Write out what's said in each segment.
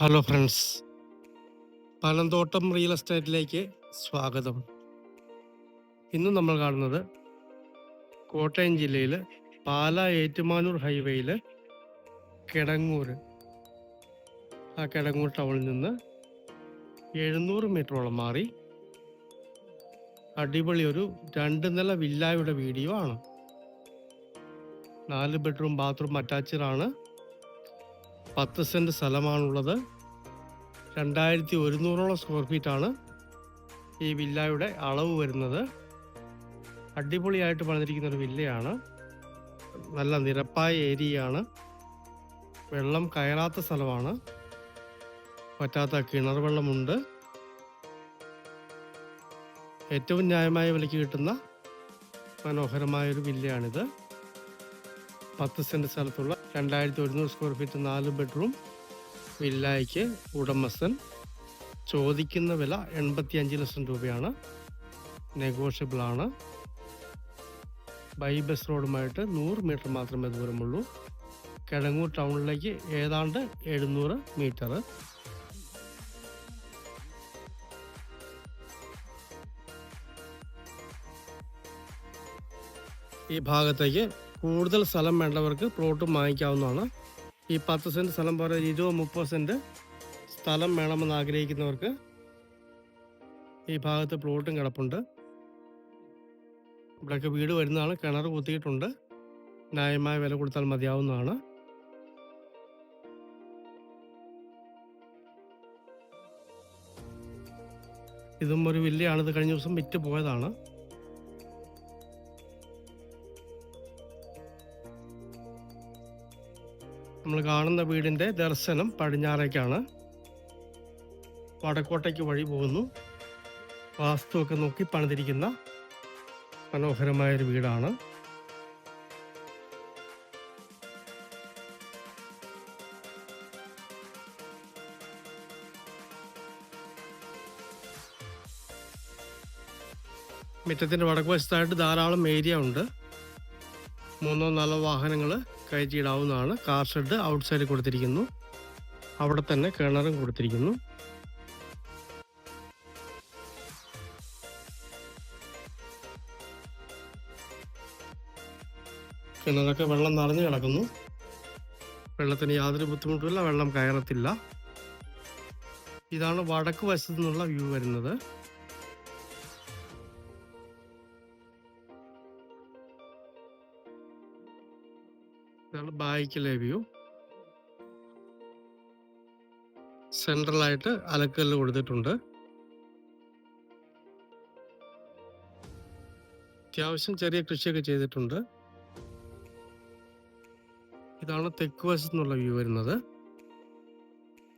Hello friends Panamthottam real എസ്റ്റേറ്റിലേക്ക് സ്വാഗതം. ഇന്ന് നമ്മൾ കാണുന്നത് കോട്ടയം ജില്ലയിൽ പാല ഏറ്റുമാനൂർ ഹൈവേയിൽ കിടങ്ങൂർ ആ കിടങ്ങൂർ ടൗണിൽ നിന്ന് എഴുന്നൂറ് മീറ്ററോളം മാറി അടിപൊളി ഒരു രണ്ട് നില വില്ലായുടെ വീഡിയോ ആണ്. നാല് ബെഡ്റൂം ബാത്റൂം അറ്റാച്ച്ഡ് ആണ്. പത്ത് സെന്റ് സ്ഥലമാണുള്ളത്. രണ്ടായിരത്തി ഒരുന്നൂറോളം സ്ക്വയർ ഫീറ്റാണ് ഈ വില്ലയുടെ അളവ് വരുന്നത്. അടിപൊളിയായിട്ട് പണിതിരിക്കുന്ന ഒരു വില്ലയാണ്. നല്ല നിരപ്പായ ഏരിയയാണ്. വെള്ളം കയറാത്ത സ്ഥലമാണ്. പറ്റാത്ത കിണർ വെള്ളമുണ്ട്. ഏറ്റവും ന്യായമായ വിലയ്ക്ക് കിട്ടുന്ന മനോഹരമായൊരു വില്ലയാണിത്. പത്ത് സെന്റ് സ്ഥലത്തുള്ള രണ്ടായിരത്തി ഒരുന്നൂറ് സ്ക്വയർ ഫീറ്റ് നാല് ബെഡ്റൂം വില്ലായ്ക്ക് ഉടമസ്ഥൻ. ചോദിക്കുന്ന വില എൺപത്തി അഞ്ച് ലക്ഷം രൂപയാണ്. നെഗോഷ്യബിൾ ആണ്. ബൈ ബസ് റോഡുമായിട്ട് നൂറ് മീറ്റർ മാത്രമേ ദൂരമുള്ളൂ. കിഴങ്ങൂർ ടൗണിലേക്ക് ഏതാണ്ട് എഴുന്നൂറ് മീറ്റർ ഈ ഭാഗത്തേക്ക് കൂടുതൽ സ്ഥലം വേണ്ടവർക്ക് പ്ലോട്ട് വാങ്ങിക്കാവുന്നതാണ്. ഈ പത്ത് സെന്റ് സ്ഥലം പോലെ ഇരുപത് മുപ്പത് സെന്റ് സ്ഥലം വേണമെന്ന് ആഗ്രഹിക്കുന്നവർക്ക് ഈ ഭാഗത്ത് പ്ലോട്ടും കിടപ്പുണ്ട്. ഇവിടെയൊക്കെ വീട് വരുന്നതാണ്. കിണർ കുത്തിയിട്ടുണ്ട്. ന്യായമായ വില കൊടുത്താൽ മതിയാവുന്നതാണ്. ഇതും ഒരു വില്ലയാണ് ഇത് കഴിഞ്ഞ ദിവസം വിറ്റ് പോയതാണ്. നമ്മൾ കാണുന്ന വീടിന്റെ ദർശനം പടിഞ്ഞാറേക്കാണ്. വടക്കോട്ടയ്ക്ക് വഴി പോകുന്നു. വാസ്തുവൊക്കെ നോക്കി പണിതിരിക്കുന്ന മനോഹരമായൊരു വീടാണ്. മുറ്റത്തിന്റെ വടക്ക് വശത്തായിട്ട് ധാരാളം ഏരിയ ഉണ്ട്. മൂന്നോ നാലോ വാഹനങ്ങൾ കയറ്റിയിടാവുന്നതാണ് കാർ ഷെഡ് ഔട്ട് സൈഡിൽ കൊടുത്തിരിക്കുന്നു. അവിടെ തന്നെ കിണറും കൊടുത്തിരിക്കുന്നു. കിണറൊക്കെ വെള്ളം നിറഞ്ഞു കിടക്കുന്നു. വെള്ളത്തിന് യാതൊരു ബുദ്ധിമുട്ടുമില്ല വെള്ളം കയറത്തില്ല. ഇതാണ് വടക്ക് വശത്തു നിന്നുള്ള വ്യൂ വരുന്നത്. ഇതാണ് ബാക്കിലെ വ്യൂ? സെൻട്രലായിട്ട് അലക്കല്ല് കൊടുത്തിട്ടുണ്ട്. അത്യാവശ്യം ചെറിയ കൃഷിയൊക്കെ ചെയ്തിട്ടുണ്ട്. ഇതാണ് തെക്ക് വശത്തു നിന്നുള്ള വ്യൂ വരുന്നത്.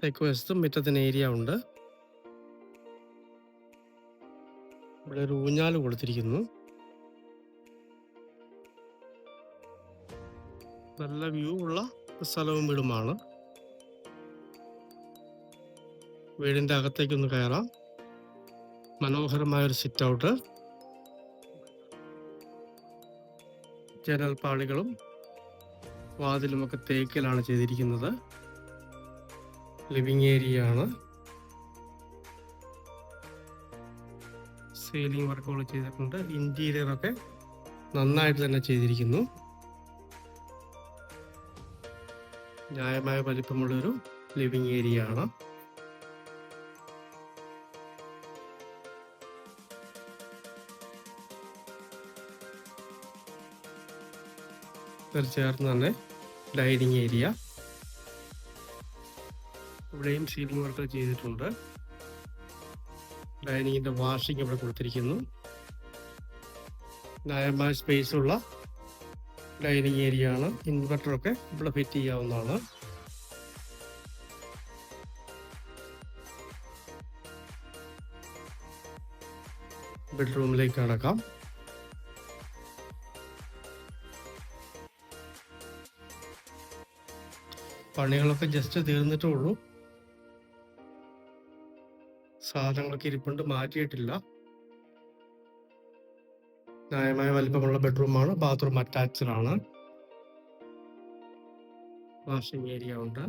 തെക്ക് വശത്തും മുറ്റത്തിന് ഏരിയ ഉണ്ട്. ഇവിടെ ഒരു ഊഞ്ഞാൽ കൊടുത്തിരിക്കുന്നു. നല്ല വ്യൂ ഉള്ള സ്ഥലവും വീടുമാണ്. വീടിന്റെ അകത്തേക്കൊന്ന് കയറാം. മനോഹരമായൊരു സിറ്റ് ഔട്ട് ജനൽപ്പാളികളും വാതിലുമൊക്കെ തേക്കിലാണ് ചെയ്തിരിക്കുന്നത്. ലിവിങ് ഏരിയ ആണ്. സീലിംഗ് വർക്കുകൾ ചെയ്തിട്ടുണ്ട്. ഇന്റീരിയർ ഒക്കെ നന്നായിട്ട് തന്നെ ചെയ്തിരിക്കുന്നു. ന്യായമായ വലിപ്പമുള്ളൊരു ലിവിങ് ഏരിയ ആണ്. ചേർന്ന് തന്നെ ഡൈനിങ് ഏരിയ ഇവിടെയും സീലിംഗ് വർക്ക് ചെയ്തിട്ടുണ്ട്. ഡൈനിങ്ങിന്റെ വാഷിംഗ് ഇവിടെ കൊടുത്തിരിക്കുന്നു. ന്യായമായ സ്പേസ് ഉള്ള ഡൈനിങ് ഏരിയ ആണ് ഇൻവെർട്ടർ ഒക്കെ ഇവിടെ ഫിറ്റ് ചെയ്യാവുന്നതാണ്. ബെഡ്റൂമിലേക്ക് കടക്കാം. പണികളൊക്കെ ജസ്റ്റ് തീർന്നിട്ടേ ഉള്ളൂ. സാധനങ്ങളൊക്കെ ഇരിപ്പുണ്ട് മാറ്റിയിട്ടില്ല. ന്യായമായ വലിപ്പമുള്ള ബെഡ്റൂമാണ്. ബാത്റൂം അറ്റാച്ച്ഡ് ആണ് വാഷിംഗ് ഏരിയ ഉണ്ട്.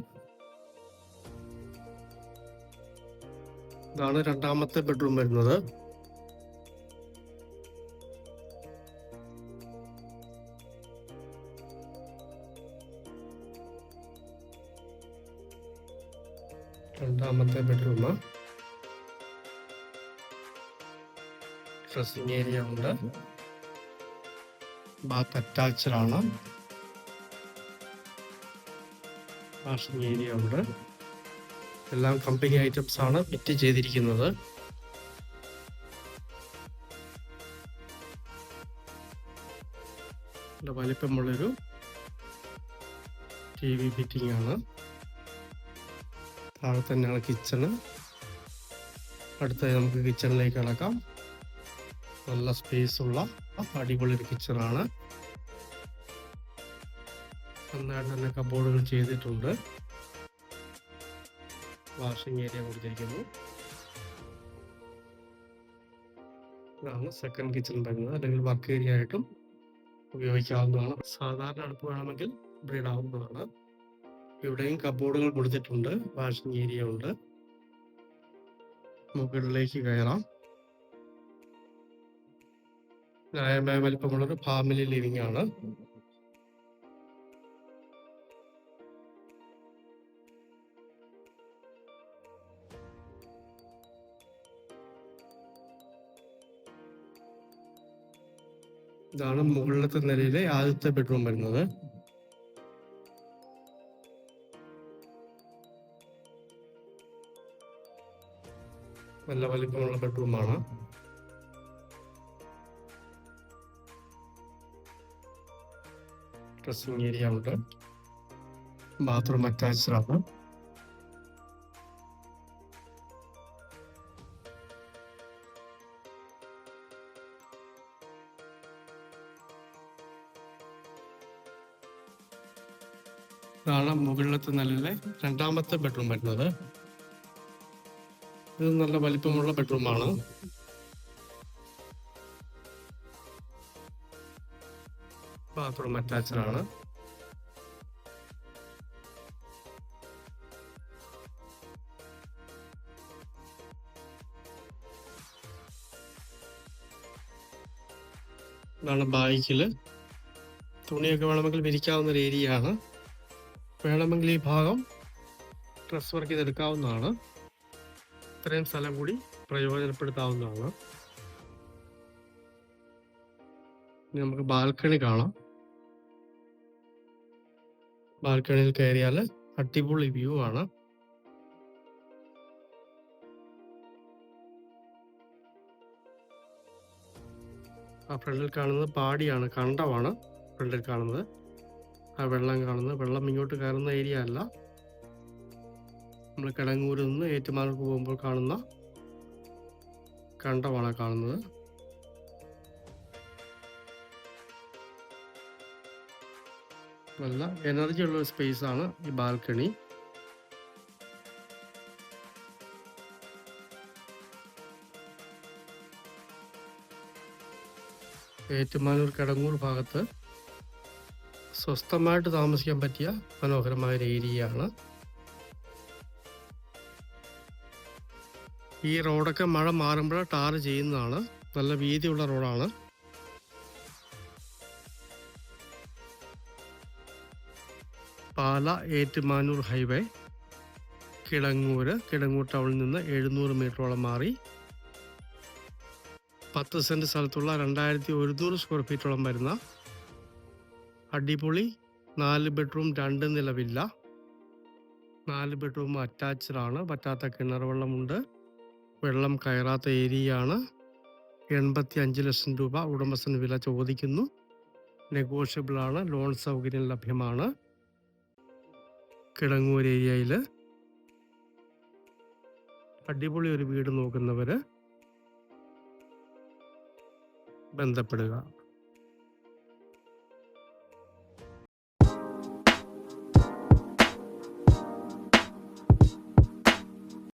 ഇതാണ് രണ്ടാമത്തെ ബെഡ്റൂം വരുന്നത്. രണ്ടാമത്തെ ബെഡ്റൂം. ഡ്രസ്സിംഗ് ഏരിയ ഉണ്ട്. ബാത്ത് അറ്റാച്ച്ഡ് ആണ്. വാഷിംഗ് ഏരിയ ഉണ്ട്. എല്ലാം കമ്പനി ഐറ്റംസ് ആണ് ഫിറ്റ് ചെയ്തിരിക്കുന്നത്. വലിപ്പമുള്ളൊരു ടി വി ഫിറ്റിംഗ് ആണ്. താഴെ തന്നെയാണ് കിച്ചണ് അടുത്തായി നമുക്ക് കിച്ചണിലേക്ക് കിടക്കാം. നല്ല സ്പേസ് ഉള്ള അടിപൊളി ഒരു കിച്ചണാണ് നന്നായിട്ട് തന്നെ കബോർഡുകൾ ചെയ്തിട്ടുണ്ട്. വാഷിംഗ് ഏരിയ കൊടുത്തിരിക്കുന്നു. ഇതാണ് സെക്കൻഡ് കിച്ചൺ വരുന്നത് അല്ലെങ്കിൽ വർക്ക് ഏരിയ ആയിട്ടും ഉപയോഗിക്കാവുന്നതാണ്. സാധാരണ അടുപ്പ് വേണമെങ്കിൽ ബ്രീഡ് ആവുന്നതാണ്. ഇവിടെയും കബോർഡുകൾ കൊടുത്തിട്ടുണ്ട്. വാഷിംഗ് ഏരിയ ഉണ്ട്. മുകളിലേക്ക് കയറാം. ന്യായമായ വലിപ്പമുള്ളൊരു ഫാമിലി ലിവിംഗ് ആണ്. ഇതാണ് മുകളിലത്തെ നിലയിലെ ആദ്യത്തെ ബെഡ്റൂം വരുന്നത്. നല്ല വലിപ്പമുള്ള ബെഡ്റൂമാണ് ഡ്രസ്സിംഗ് ഏരിയ ഉണ്ട് ബാത്റൂം അറ്റാച്ച്ഡ് ആണ്. ഇതാണ് മുകളിലത്തെ നിലയിലെ രണ്ടാമത്തെ ബെഡ്റൂം വരുന്നത്. ഇത് നല്ല വലിപ്പമുള്ള ബെഡ്റൂമാണ് ബാത്റൂം അറ്റാച്ച്ഡ് ആണ്. ഇതാണ് ബായിക്കിൽ തുണിയൊക്കെ വേണമെങ്കിൽ വിരിക്കാവുന്ന ഒരു ഏരിയ ആണ്. വേണമെങ്കിൽ ഈ ഭാഗം ഡ്രസ് വർക്ക് ചെയ്തെടുക്കാവുന്നതാണ്. ഇത്രയും സ്ഥലം കൂടി പ്രയോജനപ്പെടുത്താവുന്നതാണ്. നമുക്ക് ബാൽക്കണി കാണാം. ബാൽക്കണിയിൽ കയറിയാൽ അടിപൊളി വ്യൂ ആണ്. ആ ഫ്രണ്ടിൽ കാണുന്നത് പാടിയാണ് കണ്ടമാണ് ഫ്രണ്ടിൽ കാണുന്നത്. ആ വെള്ളം കാണുന്നത് വെള്ളം ഇങ്ങോട്ട് കയറുന്ന ഏരിയ അല്ല. നമ്മൾ കിടങ്ങൂരിൽ നിന്ന് ഏറ്റുമാനൂർക്ക് പോകുമ്പോൾ കാണുന്ന കണ്ടമാണ് കാണുന്നത്. നല്ല എനർജി ഉള്ള സ്പേസ് ആണ് ഈ ബാൽക്കണി ഏറ്റുമാനൂർ കിടങ്ങൂർ ഭാഗത്ത് സ്വസ്ഥമായിട്ട് താമസിക്കാൻ പറ്റിയ മനോഹരമായ ഒരു ഏരിയയാണ് ഈ റോഡൊക്കെ മഴ മാറുമ്പോൾ ടാർ ചെയ്യുന്നതാണ്. നല്ല വീതിയുള്ള റോഡാണ് പാല ഏറ്റുമാനൂർ ഹൈവേ കിടങ്ങൂര് കിടങ്ങൂർ ടൗണിൽ നിന്ന് എഴുന്നൂറ് മീറ്ററോളം മാറി. പത്ത് സെന്റ് സ്ഥലത്തുള്ള രണ്ടായിരത്തി ഒരുന്നൂറ് സ്ക്വയർ ഫീറ്റോളം വരുന്ന അടിപൊളി നാല് ബെഡ്റൂം രണ്ട് നിലവില്ല. നാല് ബെഡ്റൂം അറ്റാച്ച്ഡ് ആണ്. പറ്റാത്ത കിണർ വെള്ളമുണ്ട്. വെള്ളം കയറാത്ത ഏരിയയാണ്. എൺപത്തി അഞ്ച് ലക്ഷം രൂപ ഉടമസ്ഥൻ വില ചോദിക്കുന്നു. നെഗോഷ്യബിളാണ് ലോൺ സൗകര്യം ലഭ്യമാണ്. കിടങ്ങൂർ ഏരിയയിൽ അടിപൊളി ഒരു വീട് നോക്കുന്നവര് ബന്ധപ്പെടുക.